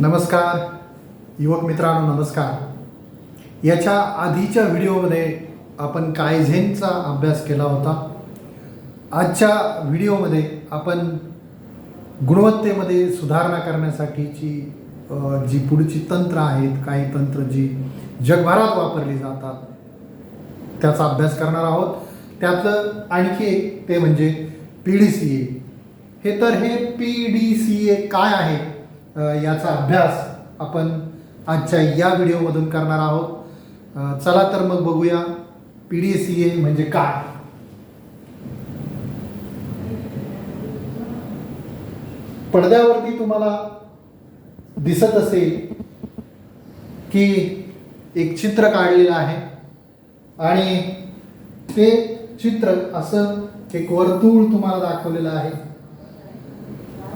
नमस्कार युवक मित्रांनो नमस्कार. याच्या आधीच्या व्हिडिओमध्ये आपण कायझेनचा अभ्यास केला होता. आजच्या व्हिडिओमध्ये आपण गुणवत्तेमध्ये सुधारणा करण्यासाठीची जी पुढची तंत्र आहेत काही तंत्र जी जगभरात वापरली जातात त्याचा अभ्यास करणार आहोत. त्यातलं आणखी एक ते म्हणजे पी डी सी ए. हे तर हे पी डी सी ए काय आहे? याचा अभ्यास आपण आजच्या या व्हिडिओमधून करणार आहोत. चला तर मग बघूया पी डी सी ए म्हणजे काय. पडद्यावरती तुम्हाला दिसत असेल की एक चित्र काढलेलं आहे. आणि ते चित्र असं एक वर्तुळ तुम्हाला दाखवलेलं आहे.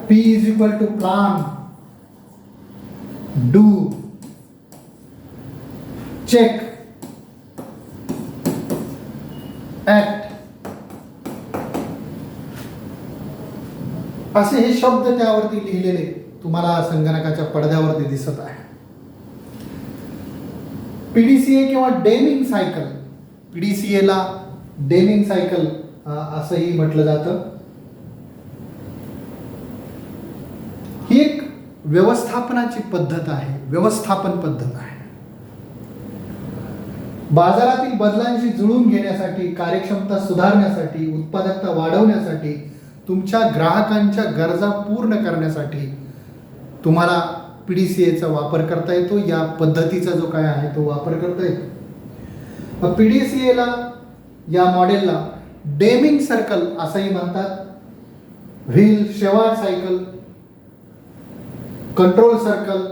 P is equal to plan do. Check. Act असे हे शब्द त्यावरती लिहिलेले तुम्हाला संगणकाच्या पडद्यावरती दिसत आहे. पीडीसीए किंवा डेमिंग सायकल. पीडीसीएला डेमिंग सायकल असंही म्हटलं जातं ही एक व्यवस्थापनाची पद्धत आहे व्यवस्थापन पद्धत आहे. बाजारातील बदलांशी जुळून घेण्यासाठी कार्यक्षमता सुधारण्यासाठी उत्पादकता वाढवण्यासाठी तुमच्या ग्राहकांच्या गरजा पूर्ण करण्यासाठी तुम्हाला पी डी सी एचा वापर करता येतो. या पद्धतीचा जो काय आहे तो वापर करता येतो. पी डी सी एला या मॉडेलला डेमिंग सर्कल असंही म्हणतात. व्हील शेवाळ सायकल कंट्रोल सर्कल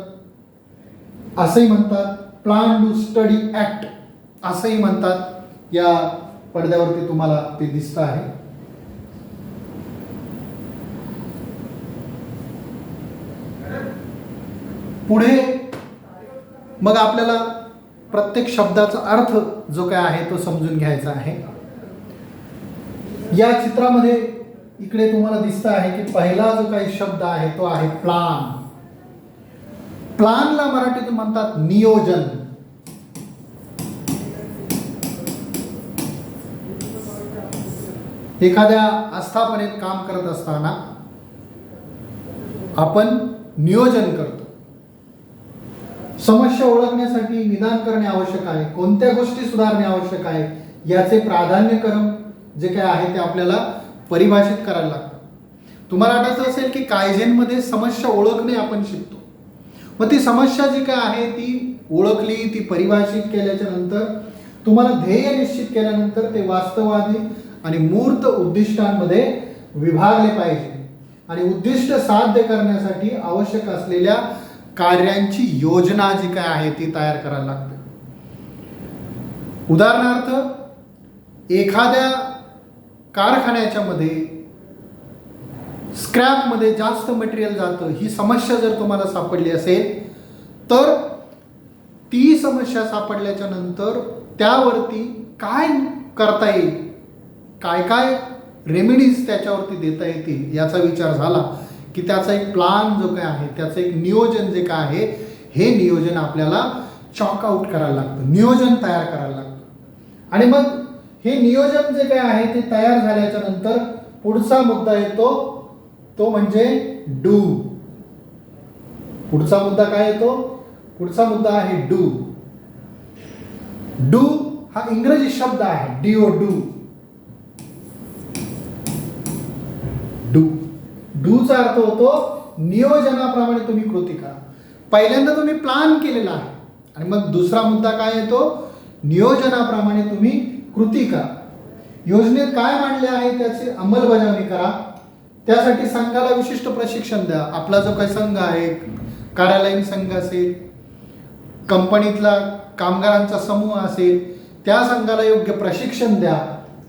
असंही म्हणतात. प्लान टू स्टडी ऍक्ट असंही म्हणतात. या पडद्यावरती तुम्हाला ते दिसत आहे. पुढे मग आपल्याला प्रत्येक शब्दाचा अर्थ जो काय आहे तो समजून घ्यायचा आहे. या चित्रामध्ये इकडे तुम्हाला दिसत आहे की पहिला जो काही शब्द आहे तो आहे प्लान प्लानला मराठीत म्हणतात नियोजन. एखाद्या आस्थापनेत काम करत असताना आपण नियोजन करतो. समस्या ओळखण्यासाठी निदान करणे आवश्यक आहे कोणत्या गोष्टी सुधारणे आवश्यक आहे याचे प्राधान्यक्रम जे काय आहे ते आपल्याला परिभाषित करायला लागतं. तुम्हाला आठवत असेल की कायझेनमध्ये समस्या ओळखणे आपण शिकतो. मग ती समस्या जी काय आहे ती ओळखली ती परिभाषित केल्याच्यानंतर तुम्हाला ध्येय निश्चित केल्यानंतर ते वास्तववादी आणि मूर्त उद्दिष्टांमध्ये विभागले पाहिजे. आणि उद्दिष्ट साध्य करण्यासाठी आवश्यक असलेल्या कार्यांची योजना जी काय आहे ती तयार करायला लागते. उदाहरणार्थ एखाद्या कारखान्याच्या मध्ये स्क्रॅपमध्ये जास्त मटेरियल जातं. ही समस्या जर तुम्हाला सापडली असेल तर ती समस्या सापडल्याच्या नंतर त्यावरती काय करता येईल? काय काय रेमेडीज त्याच्यावरती देता येतील? याचा विचार झाला की त्याचा एक प्लान जो काय आहे त्याचं एक नियोजन जे काय आहे हे नियोजन आपल्याला चॉक आउट करायला लागतं. नियोजन तयार करायला लागतं. आणि मग हे नियोजन जे काय आहे ते तयार झाल्याच्यानंतर पुढचा मुद्दा येतो तो म्हणजे डू. पुढचा मुद्दा काय येतो पुढचा मुद्दा आहे डू. डू हा इंग्रजी शब्द आहे डीओ डू. डू डूचा अर्थ होतो नियोजनाप्रमाणे तुम्ही कृती करा. पहिल्यांदा तुम्ही प्लान केलेला आहे. आणि मग दुसरा मुद्दा काय येतो नियोजनाप्रमाणे तुम्ही कृती करा. योजनेत काय मांडले आहे त्याची अंमलबजावणी करा. त्यासाठी संघाला विशिष्ट प्रशिक्षण द्या. आपला जो काही संघ आहे कार्यालयीन संघ असेल कंपनीतला कामगारांचा समूह असेल त्या संघाला योग्य प्रशिक्षण द्या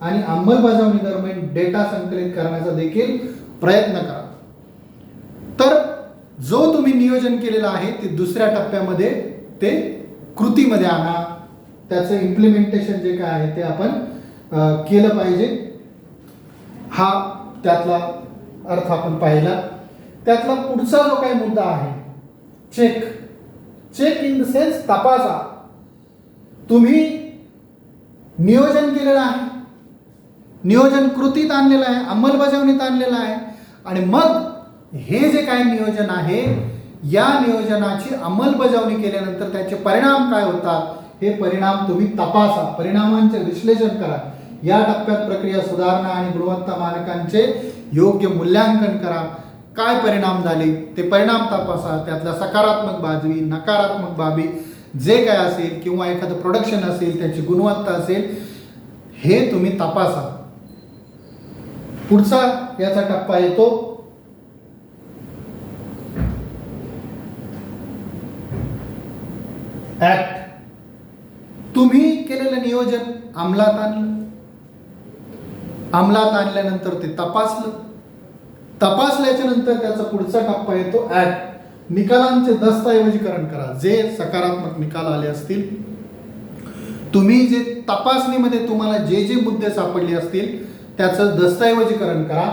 आणि अंमलबजावणी दरम्यान डेटा संकलित करण्याचा देखील प्रयत्न करा. तर जो तुम्ही नियोजन केलेलं आहे ते दुसऱ्या टप्प्यामध्ये ते कृतीमध्ये आणा. त्याचं इम्प्लिमेंटेशन जे काय आहे ते आपण केलं पाहिजे. हा त्यातला अर्थ आपण पाहिला. त्यातला पुढचा जो काही मुद्दा आहे check check in the sense तपासा. तुम्ही नियोजन केलेलं आहे. नियोजन कृतीत आणलेलं आहे अंमलबजावणीत आणलेलं आहे. आणि मग हे जे काही नियोजन आहे या नियोजनाची अंमलबजावणी केल्यानंतर त्याचे परिणाम काय होतात हे परिणाम तुम्ही तपासा. परिणामांचे विश्लेषण करा. या टप्प्यात प्रक्रिया सुधारणा आणि गुणवत्ता मानकांचे योग्य मूल्यांकन करा. काय परिणाम झाले? ते परिणाम तपासा. त्यातल्या सकारात्मक बाजवी नकारात्मक बाबी जे काय असेल किंवा एखादं प्रोडक्शन असेल त्याची गुणवत्ता असेल हे तुम्ही तपासा. पुढचा याचा टप्पा येतो. ऍक्ट तुम्ही केलेलं नियोजन अंमलात आणलं. अंमलात आणल्यानंतर ते तपासलं. तपासल्याच्या नंतर त्याचा पुढचा टप्पा येतो ऍक्ट निकालांचे दस्तऐवजीकरण करा. जे सकारात्मक निकाल आले असतील तुम्ही जे तपासणीमध्ये तुम्हाला जे जे मुद्दे सापडले असतील त्याचं दस्तऐवजीकरण करा.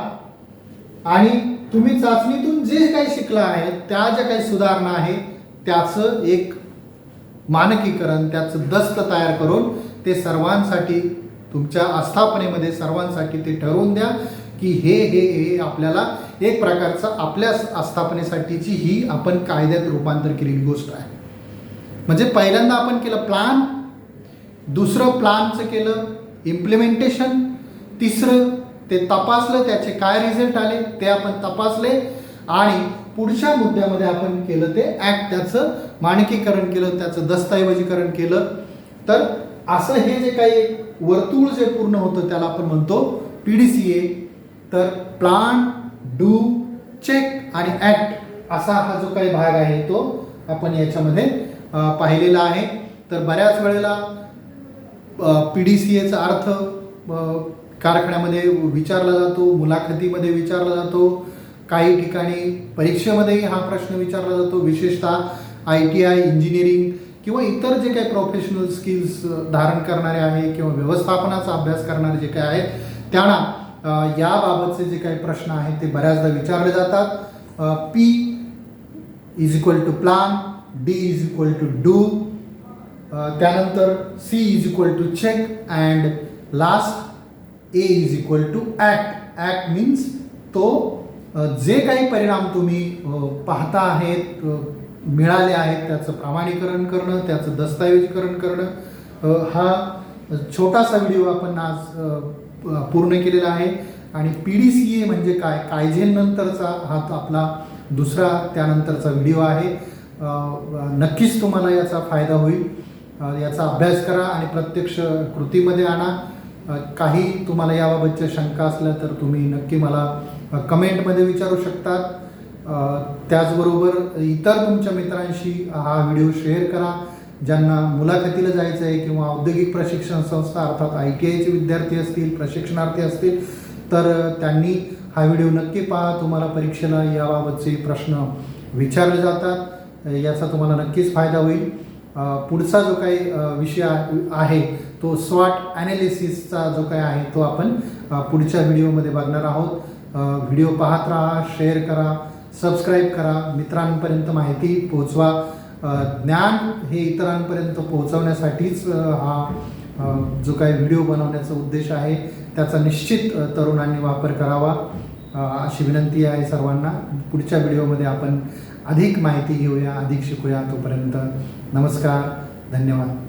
आणि तुम्ही चाचणीतून जे काही शिकला आहे त्या ज्या काही सुधारणा आहे त्याचं एक मानकीकरण त्याचं दस्त तयार करून ते सर्वांसाठी तुमच्या आस्थापनेमध्ये सर्वांसाठी ते ठरवून द्या की हे हे हे आपल्याला एक प्रकारचं आपल्या आस्थापनेसाठीची ही आपण कायद्यात रूपांतर केलेली गोष्ट आहे. म्हणजे पहिल्यांदा आपण केलं प्लान दुसरं प्लानचं केलं इम्प्लिमेंटेशन तिसरं ते तपासलं त्याचे काय रिझल्ट आले ते आपण तपासले आणि पुढच्या मुद्द्यामध्ये आपण केलं ते ॲक्ट त्याचं मानकीकरण केलं त्याचं दस्तऐवजीकरण केलं. तर असं हे जे काही वर्तुळ जे पूर्ण होतं त्याला आपण म्हणतो पी डी सी ए तर प्लान डू चेक आणि ॲक्ट असा हा जो काही भाग आहे तो आपण याच्यामध्ये पाहिलेला आहे. तर बऱ्याच वेळेला पी डी सी एचा अर्थ कारखान्यामध्ये विचारला जातो मुलाखतीमध्ये विचारला जातो काही ठिकाणी परीक्षेमध्येही हा प्रश्न विचारला जातो. विशेषतः आय टी आय इंजिनिअरिंग किंवा इतर जे काही प्रोफेशनल स्किल्स धारण करणारे आहे किंवा व्यवस्थापनाचा अभ्यास करणारे जे काही आहेत त्यांना याबाबतचे जे काही प्रश्न आहेत ते बऱ्याचदा विचारले जातात. P is equal to plan D is equal to do त्यानंतर C is equal to check and last A is equal to act act means तो जे काही परिणाम तुम्ही पाहता आहेत मिळाले आहेत त्याचं प्रमाणीकरण करणं त्याचं दस्तऐवजीकरण करणं हा छोटासा व्हिडिओ आपण आज पूर्ण केलेला आहे. आणि पी डी सी ए म्हणजे काय? कायझेनंतरचा हा तो आपला दुसरा त्यानंतरचा व्हिडिओ आहे. नक्कीच तुम्हाला याचा फायदा होईल. याचा अभ्यास करा आणि प्रत्यक्ष कृतीमध्ये आणा. काही तुम्हाला याबाबतच्या शंका असल्या तर तुम्ही नक्की मला कमेंटमध्ये विचारू शकतात. त्याचबरोबर इतर तुमच्या मित्रांशी हा व्हिडिओ शेअर करा ज्यांना मुलाखतीला जायचं आहे किंवा औद्योगिक प्रशिक्षण संस्था अर्थात आय टी आयचे विद्यार्थी असतील प्रशिक्षणार्थी असतील तर त्यांनी हा व्हिडिओ नक्की पहा. तुम्हाला परीक्षेला याबाबतचे प्रश्न विचारले जातात. याचा तुम्हाला नक्कीच फायदा होईल. पुढचा जो काही विषय आहे तो स्वॉट ॲनालिसिसचा जो काही आहे तो आपण पुढच्या व्हिडिओमध्ये बघणार आहोत. व्हिडिओ पाहत राहा शेअर करा. सबस्क्राईब करा. मित्रांपर्यंत माहिती पोहोचवा ज्ञान हे इतरांपर्यंत पोहोचवण्यासाठीच हा जो काही व्हिडिओ बनवण्याचा उद्देश आहे त्याचा निश्चित तरुणांनी वापर करावा. अशी विनंती आहे सर्वांना. पुढच्या व्हिडिओमध्ये आपण अधिक माहिती घेऊया अधिक शिकूया तोपर्यंत. नमस्कार. धन्यवाद.